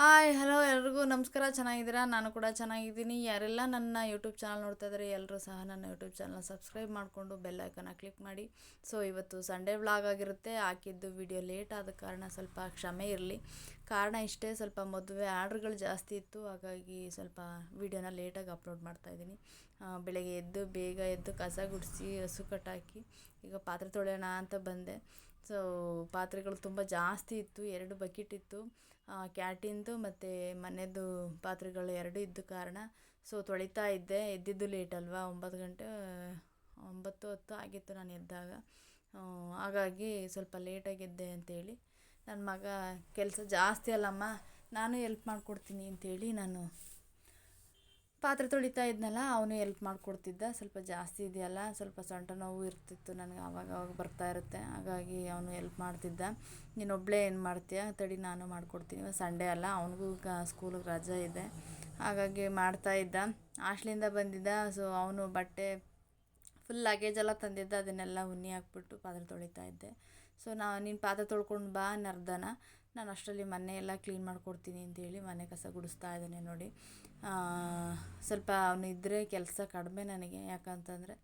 Hi, hello ಎಲ್ರಿಗೂ ನಮಸ್ಕಾರ. ಚೆನ್ನಾಗಿದ್ದೀರಾ? ನಾನು ಕೂಡ ಚೆನ್ನಾಗಿದ್ದೀನಿ. ಯಾರೆಲ್ಲ ನನ್ನ ಯೂಟ್ಯೂಬ್ ಚಾನಲ್ ನೋಡ್ತಾ ಇದ್ದಾರೆ ಎಲ್ಲರೂ ಸಹ ನನ್ನ ಯೂಟ್ಯೂಬ್ ಚಾನಲ್ ಸಬ್ಸ್ಕ್ರೈಬ್ ಮಾಡಿಕೊಂಡು ಬೆಲ್ ಐಕನ್ನ ಕ್ಲಿಕ್ ಮಾಡಿ. ಸೊ, ಇವತ್ತು ಸಂಡೇ ವ್ಲಾಗ್ ಆಗಿರುತ್ತೆ. ಹಾಕಿದ್ದು ವಿಡಿಯೋ ಲೇಟ್ ಆದ ಕಾರಣ ಸ್ವಲ್ಪ ಕ್ಷಮೆ ಇರಲಿ. ಕಾರಣ ಇಷ್ಟೇ, ಸ್ವಲ್ಪ ಮದುವೆ ಆರ್ಡ್ರ್ಗಳು ಜಾಸ್ತಿ ಇತ್ತು. ಹಾಗಾಗಿ ಸ್ವಲ್ಪ ವಿಡಿಯೋನ ಲೇಟಾಗಿ ಅಪ್ಲೋಡ್ ಮಾಡ್ತಾ ಇದ್ದೀನಿ. ಬೆಳಗ್ಗೆ ಎದ್ದು ಬೇಗ ಎದ್ದು ಕಸ ಗುಡಿಸಿ ಹಸು ಕಟ್ಟಾಕಿ, ಈಗ ಪಾತ್ರೆ ತೊಳೆಯೋಣ ಅಂತ ಬಂದೆ. ಸೊ ಪಾತ್ರೆಗಳು ತುಂಬ ಜಾಸ್ತಿ ಇತ್ತು, ಎರಡು ಬಕೆಟ್ ಇತ್ತು. ಕ್ಯಾಟಿಂದು ಮತ್ತು ಮನೆಯದು ಪಾತ್ರೆಗಳು ಎರಡು ಇದ್ದ ಕಾರಣ ಸೊ ತೊಳಿತಾ ಇದ್ದೆ. ಎದ್ದಿದ್ದು ಲೇಟ್ ಅಲ್ವಾ? ಒಂಬತ್ತು ಗಂಟೆ, ಒಂಬತ್ತು ಹತ್ತು ಆಗಿತ್ತು ನಾನು ಎದ್ದಾಗ. ಹಾಗಾಗಿ ಸ್ವಲ್ಪ ಲೇಟಾಗಿ ಎದ್ದೆ ಅಂತೇಳಿ. ನನ್ನ ಮಗ, ಕೆಲಸ ಜಾಸ್ತಿ ಅಲ್ಲಮ್ಮ, ನಾನು ಎಲ್ಪ್ ಮಾಡಿಕೊಡ್ತೀನಿ ಅಂತೇಳಿ ನಾನು ಪಾತ್ರೆ ತೊಳಿತಾ ಇದ್ನಲ್ಲ, ಅವನು ಎಲ್ಪ್ ಮಾಡಿಕೊಡ್ತಿದ್ದ. ಸ್ವಲ್ಪ ಜಾಸ್ತಿ ಇದೆಯಲ್ಲ, ಸ್ವಲ್ಪ ಸೊಂಟ ನೋವು ಇರ್ತಿತ್ತು ನನಗೆ ಆವಾಗ ಬರ್ತಾ ಇರುತ್ತೆ. ಹಾಗಾಗಿ ಅವನು ಎಲ್ಪ್ ಮಾಡ್ತಿದ್ದ. ನೀನೊಬ್ಬಳೇ ಏನು ಮಾಡ್ತೀಯ? ತಡಿ ನಾನು ಮಾಡಿಕೊಡ್ತೀನಿ. ಸಂಡೇ ಅಲ್ಲ, ಅವನಿಗೂ ಕ ಸ್ಕೂಲಿಗೆ ರಜೆ ಇದೆ. ಹಾಗಾಗಿ ಮಾಡ್ತಾ ಇದ್ದ. ಆಸ್ಟ್ಲಿಂದ ಬಂದಿದ್ದ ಸೊ ಅವನು ಬಟ್ಟೆ ಫುಲ್ ಲಗೇಜ್ ಎಲ್ಲ ತಂದಿದ್ದೆ, ಅದನ್ನೆಲ್ಲ ಉನ್ನಿ ಹಾಕ್ಬಿಟ್ಟು ಪಾತ್ರೆ ತೊಳಿತಾ ಇದ್ದೆ. ಸೊ ನಾ, ನೀನು ಪಾತ್ರೆ ತೊಳ್ಕೊಂಡು ಬಾ ನರ್ದನ. ನಾನು ಅಷ್ಟರಲ್ಲಿ ಮನೆ ಎಲ್ಲ ಕ್ಲೀನ್ ಮಾಡಿಕೊಡ್ತೀನಿ ಅಂತೇಳಿ ಮನೆ ಕಸ ಗುಡಿಸ್ತಾ ಇದ್ದಾನೆ ನೋಡಿ. ಸ್ವಲ್ಪ ಅವನಿದ್ದರೆ ಕೆಲಸ ಕಡಿಮೆ ನನಗೆ. ಯಾಕಂತಂದರೆ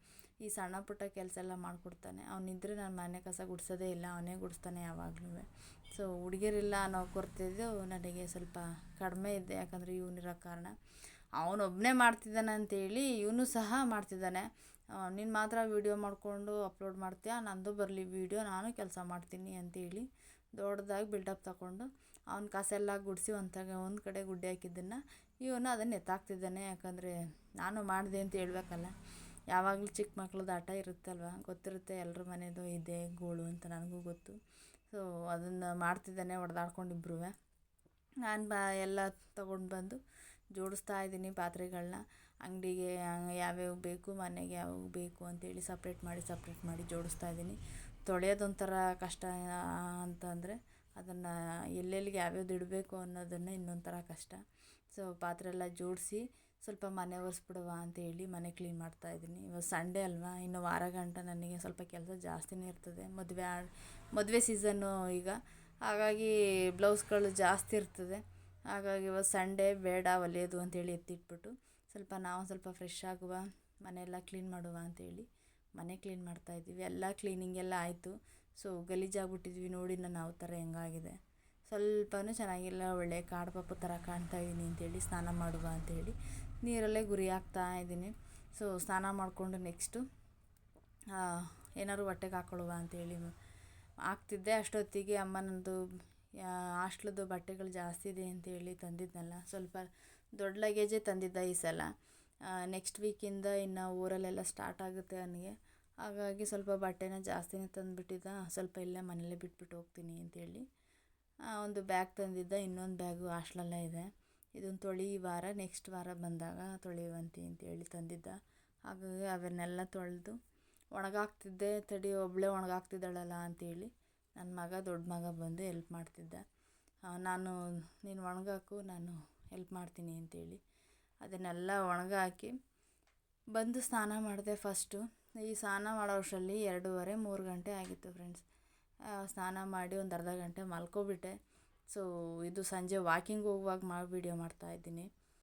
ಈ ಸಣ್ಣ ಪುಟ್ಟ ಕೆಲಸ ಎಲ್ಲ ಮಾಡಿಕೊಡ್ತಾನೆ. ಅವನಿದ್ದರೆ ನಾನು ಮನೆ ಕಸ ಗುಡಿಸೋದೇ ಇಲ್ಲ, ಅವನೇ ಗುಡಿಸ್ತಾನೆ ಯಾವಾಗಲೂ. ಸೊ ಹುಡುಗಿಯರಿಲ್ಲ ಅನ್ನೋ ಕೊರತೆದು ನನಗೆ ಸ್ವಲ್ಪ ಕಡಿಮೆ ಇದೆ. ಯಾಕಂದರೆ ಇವನಿರೋ ಕಾರಣ. ಅವನೊಬ್ಬನೇ ಮಾಡ್ತಿದ್ದಾನೆ ಅಂತೇಳಿ ಇವನು ಸಹ ಮಾಡ್ತಿದ್ದಾನೆ. ನೀನು ಮಾತ್ರ ವೀಡಿಯೋ ಮಾಡಿಕೊಂಡು ಅಪ್ಲೋಡ್ ಮಾಡ್ತೀಯಾ? ನಂದು ಬರಲಿ ವೀಡಿಯೋ ನಾನು ಕೆಲಸ ಮಾಡ್ತೀನಿ ಅಂತೇಳಿ ದೊಡ್ಡದಾಗಿ ಬಿಲ್ಡಪ್ ತಗೊಂಡು ಅವ್ನ ಕಾಸೆಲ್ಲ ಗುಡಿಸಿ ಒಂದು ಒಂದು ಕಡೆ ಗುಡ್ಡೆ ಹಾಕಿದ್ದನ್ನು ಇವನು ಅದನ್ನು ಎತ್ತಾಕ್ತಿದ್ದಾನೆ. ಯಾಕಂದರೆ ನಾನು ಮಾಡಿದೆ ಅಂತ ಹೇಳ್ಬೇಕಲ್ಲ. ಯಾವಾಗಲೂ ಚಿಕ್ಕ ಮಕ್ಳದ್ದು ಆಟ ಇರುತ್ತಲ್ವ? ಗೊತ್ತಿರುತ್ತೆ ಎಲ್ಲರ ಮನೆಯದು ಇದೆ ಗೋಳು ಅಂತ ನನಗೂ ಗೊತ್ತು. ಸೊ ಅದನ್ನು ಮಾಡ್ತಿದ್ದಾನೆ ಹೊಡೆದಾಡ್ಕೊಂಡಿಬ್ರು ನಾನು ಬ, ಎಲ್ಲ ತೊಗೊಂಡು ಬಂದು ಜೋಡಿಸ್ತಾ ಇದ್ದೀನಿ ಪಾತ್ರೆಗಳನ್ನ ಅಂಗಡಿಗೆ ಯಾವ್ಯಾವ ಬೇಕು, ಮನೆಗೆ ಯಾವ್ಯಾವ ಬೇಕು ಅಂತೇಳಿ ಸಪ್ರೇಟ್ ಮಾಡಿ ಸಪ್ರೇಟ್ ಮಾಡಿ ಜೋಡಿಸ್ತಾ ಇದ್ದೀನಿ. ತೊಳೆಯೋದೊಂಥರ ಕಷ್ಟ ಅಂತಂದರೆ ಅದನ್ನು ಎಲ್ಲೆಲ್ಲಿಗೆ ಯಾವ್ಯಾವ್ದು ಇಡಬೇಕು ಅನ್ನೋದನ್ನು ಇನ್ನೊಂಥರ ಕಷ್ಟ. ಸೊ ಪಾತ್ರೆ ಎಲ್ಲ ಜೋಡಿಸಿ ಸ್ವಲ್ಪ ಮನೆ ಒರೆಸ್ಬಿಡುವ ಅಂತೇಳಿ ಮನೆ ಕ್ಲೀನ್ ಮಾಡ್ತಾ ಇದ್ದೀನಿ. ಇವಾಗ ಸಂಡೇ ಅಲ್ವಾ, ಇನ್ನು ವಾರ ಗಂಟ ನನಗೆ ಸ್ವಲ್ಪ ಕೆಲಸ ಜಾಸ್ತಿನೇ ಇರ್ತದೆ. ಮದುವೆ ಮದುವೆ ಸೀಸನ್ನು ಈಗ. ಹಾಗಾಗಿ ಬ್ಲೌಸ್ಗಳು ಜಾಸ್ತಿ ಇರ್ತದೆ. ಹಾಗಾಗಿ ಇವತ್ತು ಸಂಡೇ ಬೇಡ ಒಲೆಯೋದು ಅಂತೇಳಿ ಎತ್ತಿಟ್ಬಿಟ್ಟು ಸ್ವಲ್ಪ ನಾವು ಸ್ವಲ್ಪ ಫ್ರೆಶ್ ಆಗುವ, ಮನೆಯೆಲ್ಲ ಕ್ಲೀನ್ ಮಾಡುವ ಅಂತೇಳಿ ಮನೆ ಕ್ಲೀನ್ ಮಾಡ್ತಾ ಇದ್ದೀವಿ. ಎಲ್ಲ ಕ್ಲೀನಿಂಗ್ ಎಲ್ಲ ಆಯಿತು. ಸೊ ಗಲೀಜಾಗ್ಬಿಟ್ಟಿದ್ವಿ ನೋಡಿ ನಾನು ಯಾವ ಥರ ಹೆಂಗಾಗಿದೆ. ಸ್ವಲ್ಪನೂ ಚೆನ್ನಾಗಿಲ್ಲ, ಒಳ್ಳೆ ಕಾಡು ಪಾಪು ಥರ ಕಾಣ್ತಾ ಇದ್ದೀನಿ ಅಂತೇಳಿ ಸ್ನಾನ ಮಾಡುವ ಅಂತೇಳಿ ನೀರಲ್ಲೇ ಗುರಿ ಆಗ್ತಾ ಇದ್ದೀನಿ ಸೊ ಸ್ನಾನ ಮಾಡಿಕೊಂಡು ನೆಕ್ಸ್ಟು ಏನಾದ್ರು ಹೊಟ್ಟೆಗೆ ಹಾಕ್ಕೊಳ್ಳುವ ಅಂತೇಳಿ ಆಗ್ತಿದ್ದೆ ಅಷ್ಟೊತ್ತಿಗೆ ಅಮ್ಮನದು ಹಾಸ್ಟ್ಲದ್ದು ಬಟ್ಟೆಗಳು ಜಾಸ್ತಿ ಇದೆ ಅಂತೇಳಿ ತಂದಿದ್ನಲ್ಲ, ಸ್ವಲ್ಪ ದೊಡ್ಡ ಲಗೇಜೇ ತಂದಿದ್ದ ಈ ಸಲ. ನೆಕ್ಸ್ಟ್ ವೀಕಿಂದ ಇನ್ನು ಊರಲ್ಲೆಲ್ಲ ಸ್ಟಾರ್ಟ್ ಆಗುತ್ತೆ ನನಗೆ ಹಾಗಾಗಿ ಸ್ವಲ್ಪ ಬಟ್ಟೆನ ಜಾಸ್ತಿನೇ ತಂದುಬಿಟ್ಟಿದ್ದ, ಸ್ವಲ್ಪ ಇಲ್ಲೇ ಮನೇಲೇ ಬಿಟ್ಬಿಟ್ಟು ಹೋಗ್ತೀನಿ ಅಂತೇಳಿ ಒಂದು ಬ್ಯಾಗ್ ತಂದಿದ್ದ, ಇನ್ನೊಂದು ಬ್ಯಾಗು ಹಾಸ್ಟ್ಲಲ್ಲೇ ಇದೆ. ಇದನ್ನು ತೊಳಿ ಈ ವಾರ ನೆಕ್ಸ್ಟ್ ವಾರ ಬಂದಾಗ ತೊಳೆಯುವಂತೆ ಅಂತೇಳಿ ತಂದಿದ್ದ. ಹಾಗಾಗಿ ಅವನ್ನೆಲ್ಲ ತೊಳೆದು ಒಣಗಾಗ್ತಿದ್ದೆ ತಡಿ ಒಬ್ಬಳೇ ಒಣಗಾಗ್ತಿದ್ದಾಳಲ್ಲ ಅಂತೇಳಿ ನನ್ನ ಮಗ ದೊಡ್ಡ ಮಗ ಬಂದು ಎಲ್ಪ್ ಮಾಡ್ತಿದ್ದ. ನಾನು, ನೀನು ಒಣಗಾಕು, ನಾನು ಹೆಲ್ಪ್ ಮಾಡ್ತೀನಿ ಅಂತೇಳಿ ಅದನ್ನೆಲ್ಲ ಒಣಗಾಕಿ ಬಂದು ಸ್ನಾನ ಮಾಡಿದೆ ಫಸ್ಟು ಈ ಸ್ನಾನ ಮಾಡೋ ಅಷ್ಟರಲ್ಲಿ ಎರಡೂವರೆ, ಮೂರು ಗಂಟೆ ಆಗಿತ್ತು ಫ್ರೆಂಡ್ಸ್ ಸ್ನಾನ ಮಾಡಿ ಒಂದು ಅರ್ಧ ಗಂಟೆ ಮಲ್ಕೊಬಿಟ್ಟೆ. ಸೊ ಇದು ಸಂಜೆ ವಾಕಿಂಗ್ ಹೋಗುವಾಗ ಮಾಡಿ ವೀಡಿಯೋ ಮಾಡ್ತಾಯಿದ್ದೀನಿ